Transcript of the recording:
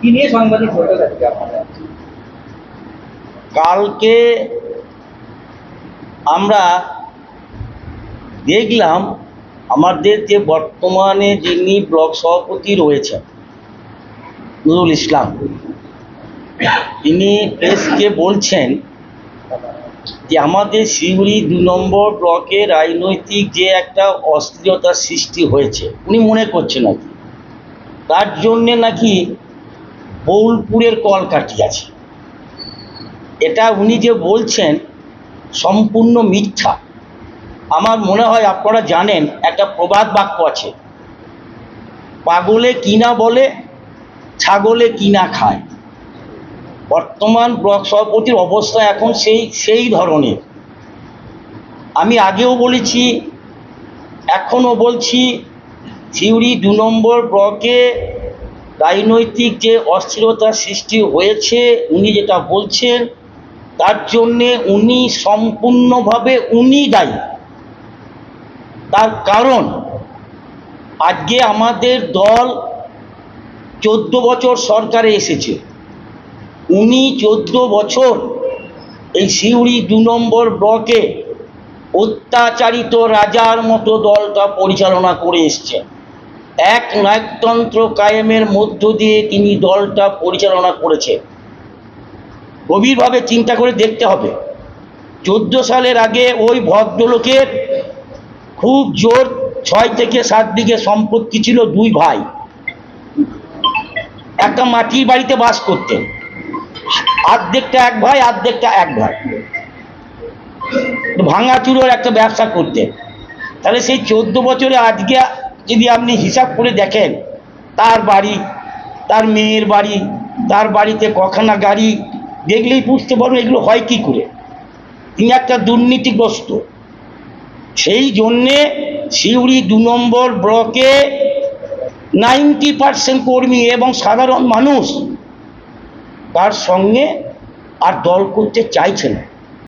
কি নিয়ে সাংবাদিক বৈঠক আজকে কালকে আমরা দেখলাম আমাদের যে বর্তমানে যিনি ব্লক সভাপতি রয়েছেন, নুরুল ইসলাম, তিনি প্রেসকে বলছেন যে আমাদের শিউরি দু নম্বর ব্লকে রাজনৈতিক যে একটা অস্থিরতার সৃষ্টি হয়েছে, উনি মনে করছেন আর কি। তার জন্যে নাকি বোলপুরের কল কাটিয়েছে এটা উনি যে বলছেন সম্পূর্ণ মিথ্যা। আমার মনে হয় আপনারা জানেন, একটা প্রবাদ বাক্য আছে, পাগলে কিনা বলে, ছাগলে কিনা খায়। বর্তমান ব্লক সভাপতির অবস্থা এখন সেই সেই ধরনের। আমি আগেও বলেছি, এখনও বলছি, সিউড়ি দু নম্বর ব্লকে রাজনৈতিক যে অস্থিরতার সৃষ্টি হয়েছে, উনি যেটা বলছেন, তার জন্যে উনি সম্পূর্ণভাবে উনি দায়ী। তার কারণ, আজকে আমাদের দল চোদ্দ বছর সরকারে এসেছে। উনি চোদ্দ বছর এই সিউড়ি দু নম্বর ব্লকে অত্যাচারিত রাজার মতো দলটা পরিচালনা করে এসছেন। এক নায়কতন্ত্র কায়েমের মধ্য দিয়ে তিনি দলটা পরিচালনা করেছেন। গভীরভাবে চিন্তা করে দেখতে হবে। চোদ্দ সালের আগে ওই ভদ্রলোকের খুব জোর ছয় থেকে সাত বিঘে সম্পত্তি ছিল দুই ভাই। একটা মাটির বাড়িতে বাস করতেন। আর্ধেকটা এক ভাই, আর্ধেকটা এক ভাই। ভাঙাচুরোর একটা ব্যবসা করতেন। তাহলে সেই চোদ্দ বছরে আজকে যদি আপনি হিসাব করে দেখেন, তার বাড়ি, তার মেয়ের বাড়ি, তার বাড়িতে কখানা গাড়ি, দেখলেই বুঝতে পারব এগুলো হয় কি করে। তিনি একটা দুর্নীতিগ্রস্ত। সেই জন্যে সিউড়ি দু নম্বর ব্লকে নাইনটি পার্সেন্ট কর্মী এবং সাধারণ মানুষ তার সঙ্গে আর দল করতে চাইছে না।